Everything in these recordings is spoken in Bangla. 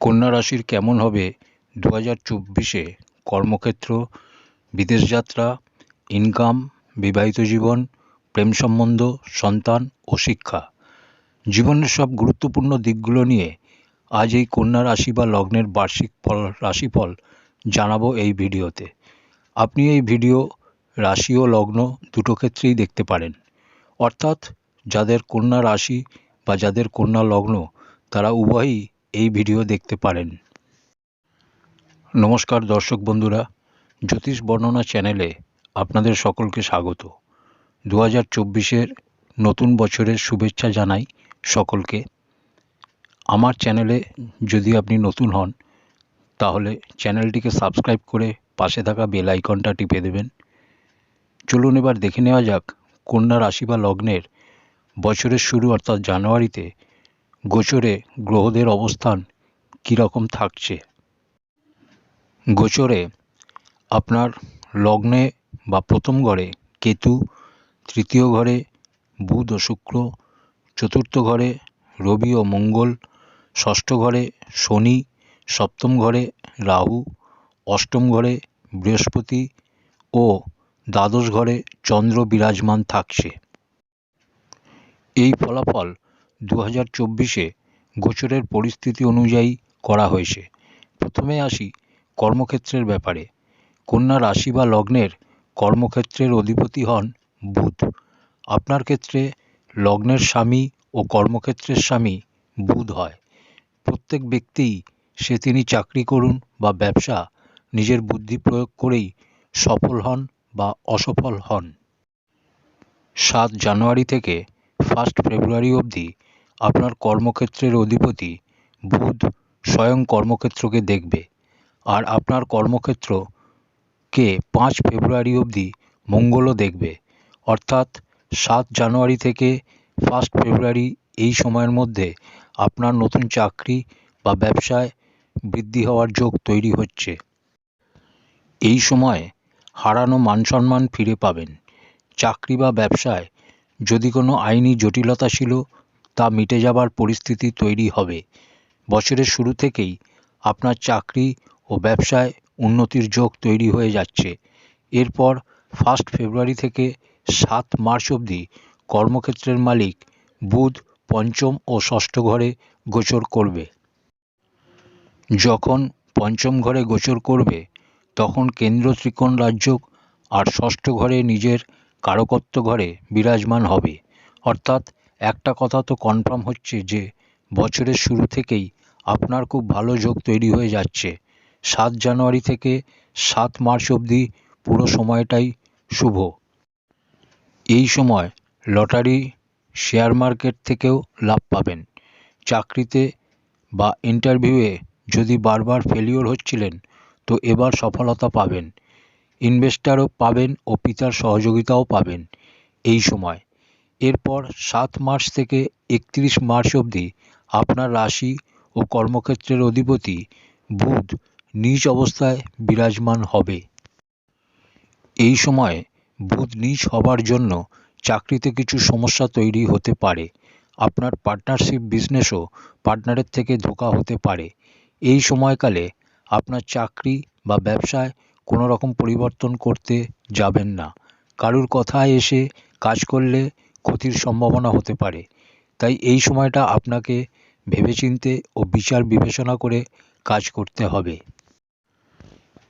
কন্যা রাশির কেমন হবে দু হাজার চব্বিশে কর্মক্ষেত্র, বিদেশ যাত্রা ইনকাম বিবাহিত জীবন, প্রেম সম্বন্ধ, সন্তান ও শিক্ষা। জীবনের সব গুরুত্বপূর্ণ দিকগুলো নিয়ে আজ এই কন্যা রাশি বা লগ্নের বার্ষিক ফল, রাশিফল জানাব এই ভিডিওতে। আপনি এই ভিডিও, রাশি ও লগ্ন দুটো ক্ষেত্রেই দেখতে পারেন। অর্থাৎ যাদের কন্যা রাশি বা যাদের কন্যা লগ্ন, তারা উভয়ই এই ভিডিও দেখতে পারেন। নমস্কার দর্শক বন্ধুরা, জ্যোতিষ বর্ণনা চ্যানেলে আপনাদের সকলকে স্বাগত। দু হাজার চব্বিশের নতুন বছরের শুভেচ্ছা জানাই সকলকে। আমার চ্যানেলে যদি আপনি নতুন হন, তাহলে চ্যানেলটিকে সাবস্ক্রাইব করে পাশে থাকা বেল আইকনটা টিপে দেবেন। চলুন এবার দেখে নেওয়া যাক, কন্যা রাশি বা লগ্নের বছরের শুরু অর্থাৎ জানুয়ারিতে গোচরে গ্রহদের অবস্থান কীরকম থাকছে? গোচরে আপনার লগ্নে বা প্রথম ঘরে কেতু, তৃতীয় ঘরে বুধ ও শুক্র, চতুর্থ ঘরে রবি ও মঙ্গল, ষষ্ঠ ঘরে শনি, সপ্তম ঘরে রাহু, অষ্টম ঘরে বৃহস্পতি ও দ্বাদশ ঘরে চন্দ্র বিরাজমান থাকছে। এই ফলাফল দু হাজার চব্বিশে গোচরের পরিস্থিতি অনুযায়ী করা হয়েছে। প্রথমে আসি কর্মক্ষেত্রের ব্যাপারে। কন্যা রাশি বা লগ্নের কর্মক্ষেত্রের অধিপতি হন বুধ। আপনার ক্ষেত্রে লগ্নের স্বামী ও কর্মক্ষেত্রের স্বামী বুধ হয়। প্রত্যেক ব্যক্তিই সে তিনি চাকরি করুন বা ব্যবসা নিজের বুদ্ধি প্রয়োগ করেই সফল হন বা অসফল হন। সাত জানুয়ারি থেকে ফার্স্ট ফেব্রুয়ারি অবধি আপনার কর্মক্ষেত্রের অধিপতি বুধ স্বয়ং কর্মক্ষেত্রকে দেখবে। আর আপনার কর্মক্ষেত্রকে পাঁচ ফেব্রুয়ারি অবধি মঙ্গলও দেখবে। অর্থাৎ সাত জানুয়ারি থেকে ফার্স্ট ফেব্রুয়ারি এই সময়ের মধ্যে আপনার নতুন চাকরি বা ব্যবসায় বৃদ্ধি হওয়ার যোগ তৈরি হচ্ছে। এই সময় হারানো মানসম্মান ফিরে পাবেন। চাকরি বা ব্যবসায় যদি কোনো আইনি জটিলতা ছিল তা মিটে যাবার পরিস্থিতি তৈরি হবে। বছরের শুরু থেকেই আপনার চাকরি ও ব্যবসায় উন্নতির যোগ তৈরি হয়ে যাচ্ছে। এরপর ফার্স্ট ফেব্রুয়ারি থেকে সাত মার্চ অবধি কর্মক্ষেত্রের মালিক বুধ, পঞ্চম ও ষষ্ঠ ঘরে গোচর করবে। যখন পঞ্চম ঘরে গোচর করবে, তখন কেন্দ্র ত্রিকোণ রাজ্য আর ষষ্ঠ ঘরে নিজের কারকত্ব ঘরে বিরাজমান হবে। অর্থাৎ একটা কথা তো কনফার্ম হচ্ছে যে, বছরের শুরু থেকেই আপনার খুব ভালো যোগ তৈরি হয়ে যাচ্ছে। সাত জানুয়ারি থেকে সাত মার্চ অবধি পুরো সময়টাই শুভ। এই সময় লটারি শেয়ার মার্কেট থেকেও লাভ পাবেন। চাকরিতে বা ইন্টারভিউয়ে যদি বারবার ফেলিওর হচ্ছিলেন, তো এবার সফলতা পাবেন। ইনভেস্টারও পাবেন ও পিতার সহযোগিতাও পাবেন। এই সময় এরপর সাত মার্চ থেকে একত্রিশ মার্চ অবধি আপনার রাশি ও কর্মক্ষেত্রের অধিপতি বুধ নিজ অবস্থায় বিরাজমান হবে। এই সময় বুধ নিজ হবার জন্য চাকরিতে কিছু সমস্যা তৈরি হতে পারে। আপনার পার্টনারশিপ বিজনেসও পার্টনারের থেকে ধোকা হতে পারে। এই সময়কালে আপনার চাকরি বা ব্যবসায় কোনো রকম পরিবর্তন করতে যাবেন না। কারুর কথায় এসে কাজ করলে ক্ষতির সম্ভাবনা হতে পারে। তাই এই সময়টা আপনাকে ভেবেচিন্তে ও বিচার বিবেচনা করে কাজ করতে হবে।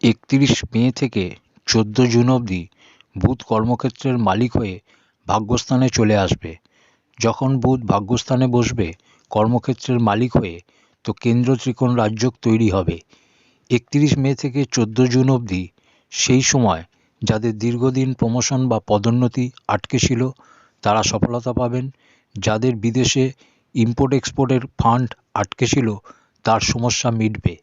একত্রিশ মে থেকে চোদ্দ জুন অবধি বুধ কর্মক্ষেত্রের মালিক হয়ে ভাগ্যস্থানে চলে আসবে। যখন বুধ ভাগ্যস্থানে বসবে, কর্মক্ষেত্রের মালিক হয়ে তো কেন্দ্র ত্রিকোণ রাজ্য তৈরি হবে। একত্রিশ মে থেকে চোদ্দ জুন অবধি সেই সময় যাদের দীর্ঘদিন প্রমোশন বা পদোন্নতি আটকে ছিল তারা সফলতা পাবেন। যাদের বিদেশে ইম্পোর্ট এক্সপোর্টের ফান্ড আটকে ছিল, তার সমস্যা মিটবে।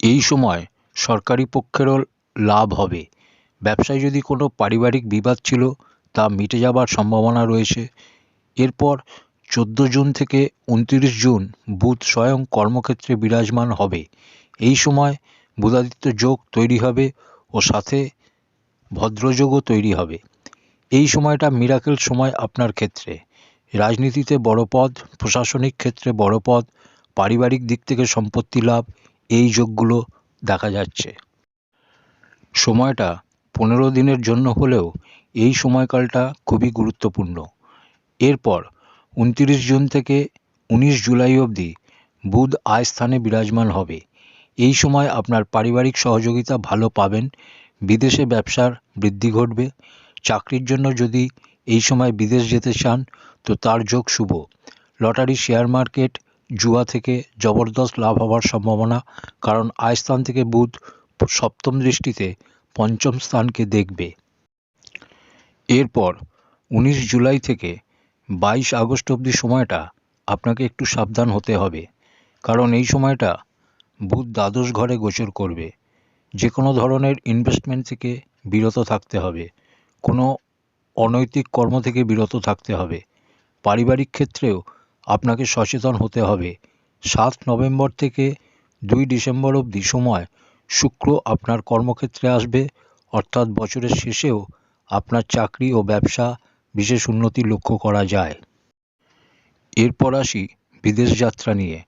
এই সময় সরকারি পক্ষেরও লাভ হবে। ব্যবসায় যদি কোনো পারিবারিক বিবাদ ছিল, তা মিটে যাবার সম্ভাবনা রয়েছে। এরপর চোদ্দ জুন থেকে উনত্রিশ জুন বুধ স্বয়ং কর্মক্ষেত্রে বিরাজমান হবে। এই সময় বুধাদিত্য যোগ তৈরি হবে ও সাথে ভদ্রযোগও তৈরি হবে। এই সময়টা মিরাকেল সময় আপনার ক্ষেত্রে। রাজনীতিতে বড় পদ, প্রশাসনিক ক্ষেত্রে বড় পদ, পারিবারিক দিক থেকে সম্পত্তি লাভ, এই যোগগুলো দেখা যাচ্ছে। সময়টা পনেরো দিনের জন্য হলেও এই সময়কালটা খুবই গুরুত্বপূর্ণ। এরপর উনতিরিশ জুন থেকে উনিশ জুলাই অবধি বুধ আয় স্থানে বিরাজমান হবে। এই সময় আপনার পারিবারিক সহযোগিতা ভালো পাবেন, বিদেশে ব্যবসার বৃদ্ধি ঘটবে চাকরির জন্য যদি এই সময় বিদেশ যেতে চান, তো তার যোগ শুভ। লটারি শেয়ার মার্কেট জুয়া থেকে জবরদস্ত লাভ হওয়ার সম্ভাবনা, কারণ আয় স্থান থেকে বুধ সপ্তম দৃষ্টিতে পঞ্চম স্থানকে দেখবে। এরপর উনিশ জুলাই থেকে বাইশ আগস্ট অবধি সময়টা আপনাকে একটু সাবধান হতে হবে, কারণ এই সময়টা বুধ দ্বাদশ ঘরে গোচর করবে। যে কোনো ধরনের ইনভেস্টমেন্ট থেকে বিরত থাকতে হবে। কোনো অনৈতিক কর্ম থেকে বিরত থাকতে হবে। পারিবারিক ক্ষেত্রেও আপনাকে সচেতন হতে হবে। সাত নভেম্বর থেকে দুই ডিসেম্বর অবধি সময় শুক্র আপনার কর্মক্ষেত্রে আসবে। অর্থাৎ বছরের শেষেও আপনার চাকরি ও ব্যবসা বিশেষ উন্নতি লক্ষ্য করা যায়। এরপর আসি বিদেশ যাত্রা নিয়ে।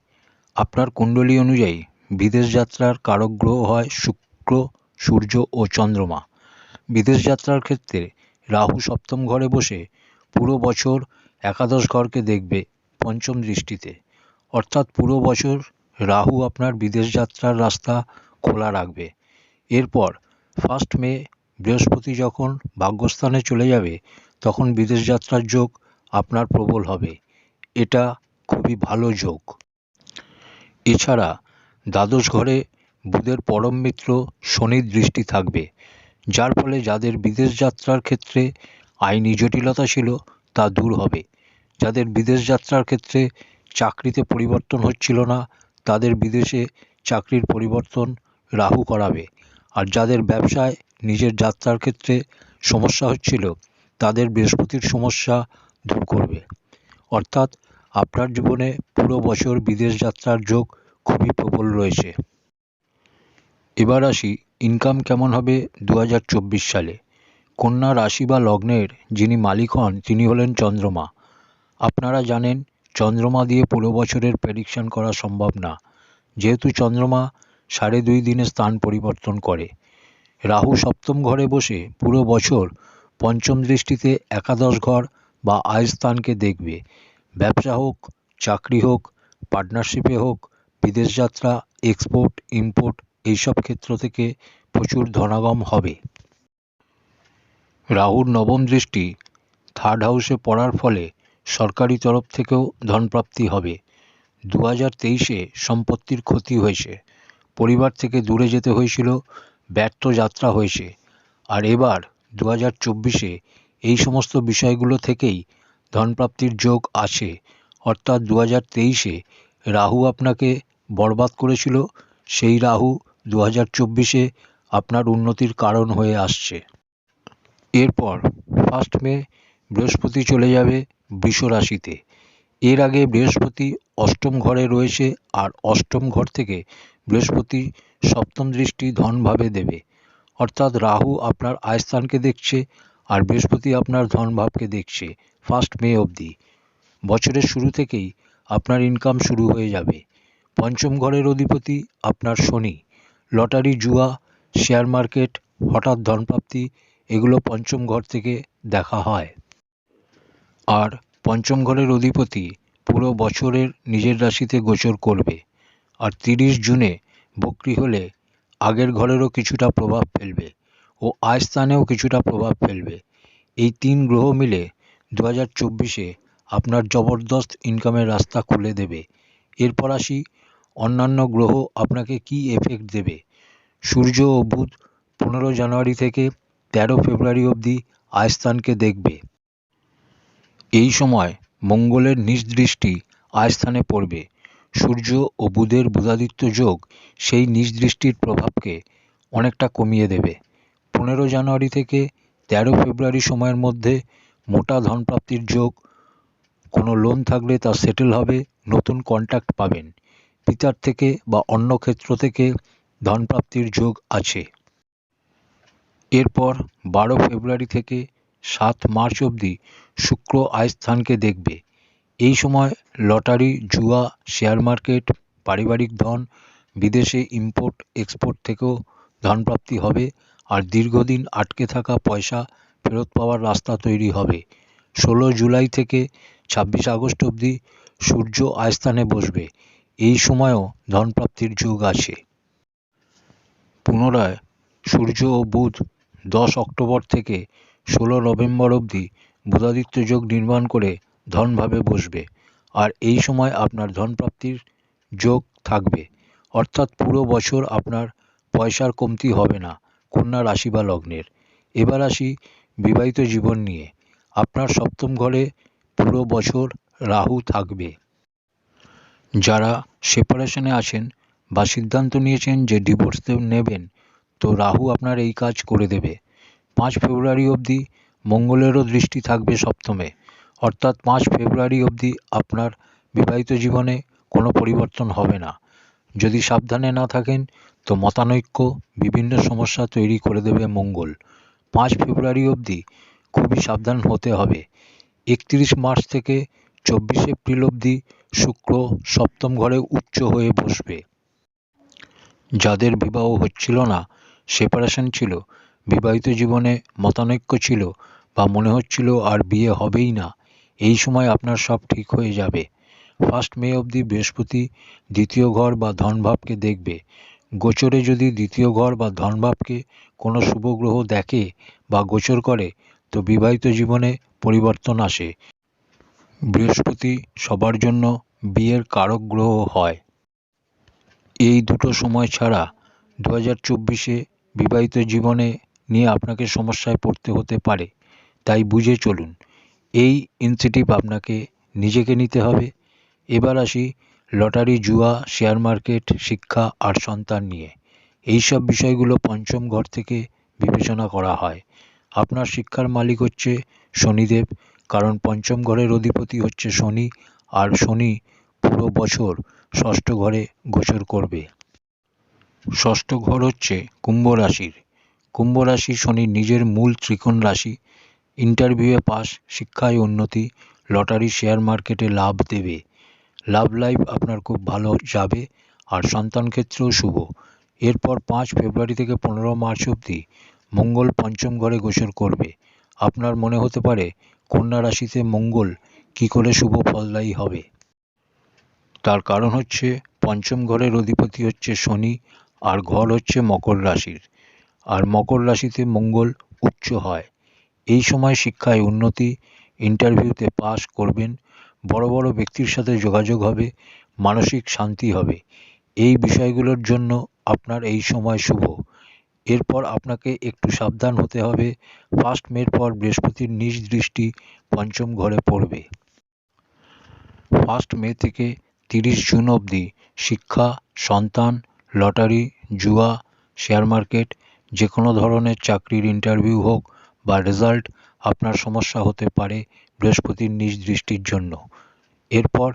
আপনার কুণ্ডলী অনুযায়ী বিদেশ যাত্রার কারক গ্রহ হয় শুক্র, সূর্য ও চন্দ্রমা। বিদেশ যাত্রার ক্ষেত্রে রাহু সপ্তম ঘরে বসে পুরো বছর একাদশ ঘরকে দেখবে পঞ্চম দৃষ্টিতে। অর্থাৎ পুরো বছর রাহু আপনার বিদেশ যাত্রার রাস্তা খোলা রাখবে। এরপর ফার্স্ট মে, বৃহস্পতি যখন ভাগ্যস্থানে চলে যাবে, তখন বিদেশ যাত্রার যোগ আপনার প্রবল হবে। এটা খুবই ভালো যোগ। এছাড়া দ্বাদশ ঘরে বুধের পরম মিত্র শনির দৃষ্টি থাকবে। যার ফলে যাদের বিদেশ যাত্রার ক্ষেত্রে আইনি জটিলতা ছিল, তা দূর হবে। যাদের বিদেশ যাত্রার ক্ষেত্রে চাকরিতে পরিবর্তন হচ্ছিল না, তাদের বিদেশে চাকরির পরিবর্তন রাহু করাবে। আর যাদের ব্যবসায় নিজের যাত্রার ক্ষেত্রে সমস্যা হচ্ছিল, তাদের বৃহস্পতির সমস্যা দূর করবে। অর্থাৎ আপনার জীবনে পুরো বছর বিদেশ যাত্রার যোগ খুবই প্রবল রয়েছে। এবার আসি ইনকাম কেমন হবে দু হাজার চব্বিশ সালে? কন্যা রাশি বা লগ্নের যিনি মালিক হন, তিনি হলেন চন্দ্রমা। আপনারা জানেন, চন্দ্রমা দিয়ে পুরো বছরের প্রেডিকশন করা সম্ভব না। যেহেতু চন্দ্রমা সাড়ে দুই দিনে স্থান পরিবর্তন করে। রাহু সপ্তম ঘরে বসে পুরো বছর পঞ্চম দৃষ্টিতে একাদশ ঘর বা আয় স্থানকে দেখবে। ব্যবসা হোক, চাকরি হোক পার্টনারশিপে হোক, বিদেশ যাত্রা এক্সপোর্ট ইম্পোর্ট এইসব ক্ষেত্র থেকে প্রচুর ধনাগম হবে। রাহুর নবম দৃষ্টি থার্ড হাউসে পড়ার ফলে সরকারি তরফ থেকেও ধনপ্রাপ্তি হবে। দু হাজার তেইশে সম্পত্তির ক্ষতি হয়েছে। পরিবার থেকে দূরে যেতে হয়েছিল, ব্যর্থ যাত্রা হয়েছে। আর এবার দু হাজার চব্বিশে এই সমস্ত বিষয়গুলো থেকেই ধনপ্রাপ্তির যোগ আছে। অর্থাৎ দু হাজার তেইশে রাহু আপনাকে বরবাদ করেছিল, সেই রাহু দু হাজার চব্বিশে আপনার উন্নতির কারণ হয়ে আসছে। এরপর ফার্স্ট মে বৃহস্পতি চলে যাবে বৃষ রাশিতে। এর আগে বৃহস্পতি অষ্টম ঘরে রয়েছে আর অষ্টম ঘর থেকে বৃহস্পতি সপ্তম দৃষ্টি ধনভাবে দেবে। অর্থাৎ রাহু আপনার আয়স্থানকে দেখছে আর বৃহস্পতি আপনার ধনভাবকে দেখছে ফার্স্ট মে অবধি। বছরের শুরু থেকেই আপনার ইনকাম শুরু হয়ে যাবে। পঞ্চম ঘরের অধিপতি আপনার শনি। লটারি, জুয়া, শেয়ার মার্কেট, হঠাৎ ধনপ্রাপ্তি, এগুলো পঞ্চম ঘর থেকে দেখা হয়। আর পঞ্চম ঘরের অধিপতি পুরো বছরের নিজের রাশিতে গোচর করবে। আর তিরিশ জুনে বক্রি হলে আগের ঘরেরও কিছুটা প্রভাব ফেলবে ও আয় স্থানেও কিছুটা প্রভাব ফেলবে। এই তিন গ্রহ মিলে দু হাজার চব্বিশে আপনার জবরদস্ত ইনকামের রাস্তা খুলে দেবে। এরপর আসি অন্যান্য গ্রহ আপনাকে কি এফেক্ট দেবে? সূর্য ও বুধ পনেরো জানুয়ারি থেকে তেরো ফেব্রুয়ারি অবধি আয়স্থানকে দেখবে। এই সময় মঙ্গলের নিজ দৃষ্টি আয়স্থানে পড়বে। সূর্য ও বুধের বুধাদিত্য যোগ সেই নিজ দৃষ্টির প্রভাবকে অনেকটা কমিয়ে দেবে। পনেরো জানুয়ারি থেকে তেরো ফেব্রুয়ারি সময়ের মধ্যে মোটা ধনপ্রাপ্তির যোগ কোনো লোন থাকলে তা সেটেল হবে, নতুন কন্ট্যাক্ট পাবেন। পিতার থেকে বা অন্য ক্ষেত্র থেকে ধনপ্রাপ্তির যোগ আছে। এরপর বারো ফেব্রুয়ারি থেকে সাত মার্চ অবধি শুক্র আয়স্থানকে দেখবে। এই সময় লটারি, জুয়া, শেয়ার মার্কেট, পারিবারিক ধন, বিদেশে ইম্পোর্ট, এক্সপোর্ট থেকেও ধনপ্রাপ্তি হবে আর দীর্ঘদিন আটকে থাকা পয়সা ফেরত পাওয়ার রাস্তা তৈরি হবে। ষোলো জুলাই থেকে ছাব্বিশ আগস্ট অবধি সূর্য আয়স্থানে বসবে। এই সময়ও ধনপ্রাপ্তির যোগ আছে পুনরায় সূর্য ও বুধ দশ অক্টোবর থেকে ষোলো নভেম্বর অবধি বুধাদিত্য যোগ নির্মাণ করে ধনভাবে বসবে। আর এই সময় আপনার ধনপ্রাপ্তির যোগ থাকবে। অর্থাৎ পুরো বছর আপনার পয়সার কমতি হবে না, কন্যা রাশি বা লগ্নের। এবার আসি বিবাহিত জীবন নিয়ে। আপনার সপ্তম ঘরে পুরো বছর রাহু থাকবে। যারা সেপারেশনে আছেন বা সিদ্ধান্ত নিয়েছেন যে ডিভোর্স নেবেন, তো রাহু আপনার এই কাজ করে দেবে। পাঁচ ফেব্রুয়ারি অবধি মঙ্গলেরও দৃষ্টি থাকবে সপ্তমে। অর্থাৎ পাঁচ ফেব্রুয়ারি অবধি আপনার বিবাহিত জীবনে কোনো পরিবর্তন হবে না। যদি সাবধানে না থাকেন, তো মতানৈক্য, বিভিন্ন সমস্যা তৈরি করে দেবে মঙ্গল। পাঁচ ফেব্রুয়ারি অবধি খুবই সাবধান হতে হবে। একত্রিশ মার্চ থেকে চব্বিশ এপ্রিল অবধি শুক্র সপ্তম ঘরে উচ্চ হয়ে বসবে। যাদের বিবাহ হচ্ছিল না, সেপারেশন ছিল, বিবাহিত জীবনে মতানৈক্য ছিল বা মনে হচ্ছিল আর বিয়ে হবেই না, এই সময় আপনার সব ঠিক হয়ে যাবে। ফার্স্ট মে অবধি বৃহস্পতি দ্বিতীয় ঘর বা ধনভাবকে দেখবে। গোচরে যদি দ্বিতীয় ঘর বা ধনভাবকে কোনো শুভ গ্রহ দেখে বা গোচর করে, তো বিবাহিত জীবনে পরিবর্তন আসে। বৃহস্পতি সবার জন্য বিয়ের কারক গ্রহ হয়। এই দুটো সময় ছাড়া দু হাজার চব্বিশে বিবাহিত জীবনে নিয়ে আপনাকে সমস্যায় পড়তে হতে পারে, তাই বুঝে চলুন। এই ইনসেটিভ আপনাকে নিজেকে নিতে হবে। এবার আসি লটারি, জুয়া শেয়ার মার্কেট শিক্ষা আর সন্তান নিয়ে। এই সব বিষয়গুলো পঞ্চম ঘর থেকে বিবেচনা করা হয়। আপনার শিক্ষার মালিক হচ্ছে শনিদেব। কারণ পঞ্চম ঘরের অধিপতি হচ্ছে শনি, আর শনি পুরো বছর ষষ্ঠ ঘরে গোচর করবে। ষষ্ঠ ঘর হচ্ছে কুম্ভ রাশির। কুম্ভ রাশি শনির নিজের মূল ত্রিকোণ রাশি ইন্টারভিউয়ে পাস, শিক্ষায় উন্নতি লটারি শেয়ার মার্কেটে লাভ দেবে। লাভ লাইফ আপনার খুব ভালো যাবে, আর সন্তান ক্ষেত্রেও শুভ। এরপর পাঁচ ফেব্রুয়ারি থেকে পনেরো মার্চ অবধি মঙ্গল পঞ্চম ঘরে গোচর করবে। আপনার মনে হতে পারে কন্যা রাশিতে মঙ্গল, কি করে শুভ ফলদায়ী হবে? তার কারণ হচ্ছে পঞ্চম ঘরের অধিপতি হচ্ছে শনি, আর ঘর হচ্ছে মকর রাশির। আর মকর রাশিতে মঙ্গল উচ্চ হয়। এই সময় শিক্ষায় উন্নতি, ইন্টারভিউতে পাস করবেন, বড় বড় ব্যক্তির সাথে যোগাযোগ হবে, মানসিক শান্তি হবে। এই বিষয়গুলোর জন্য আপনার এই সময় শুভ। এরপর আপনাকে একটু সাবধান হতে হবে। ফার্স্ট মের পর বৃহস্পতির নিজ দৃষ্টি পঞ্চম ঘরে পড়বে। ফার্স্ট মে থেকে তিরিশ জুন অবধি শিক্ষা, সন্তান, লটারি, জুয়া, শেয়ার মার্কেট যে কোনো ধরনের চাকরির ইন্টারভিউ হোক বা রেজাল্ট আপনার সমস্যা হতে পারে বৃহস্পতির নিজ দৃষ্টির জন্য। এরপর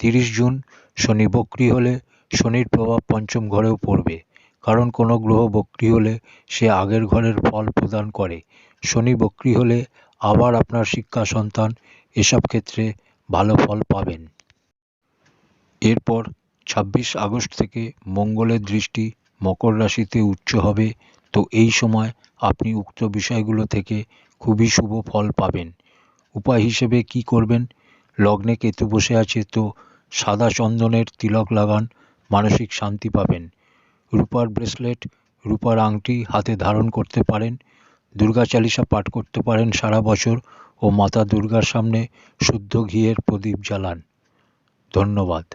তিরিশ জুন শনি বক্রি হলে শনির প্রভাব পঞ্চম ঘরেও পড়বে। কারণ কোনো গ্রহ বক্রি হলে সে আগের ঘরের ফল প্রদান করে। শনি বক্রি হলে আবার আপনার শিক্ষা সন্তান এসব ক্ষেত্রে ভালো ফল পাবেন। এরপর ছাব্বিশ আগস্ট থেকে মঙ্গলের দৃষ্টি মকর রাশিতে উচ্চ হবে। তো এই সময় আপনি উক্ত বিষয়গুলো থেকে খুবই শুভ ফল পাবেন। উপায় হিসেবে কি করবেন? লগ্নে কেতু বসে আছে তো সাদা চন্দনের তিলক লাগান মানসিক শান্তি পাবেন। রূপার ব্রেসলেট, রূপার আংটি হাতে ধারণ করতে পারেন, দুর্গা চালিসা পাঠ করতে পারেন সারা বছর ও মাতা দুর্গার সামনে শুদ্ধ ঘিয়ের প্রদীপ জ্বালান। ধন্যবাদ।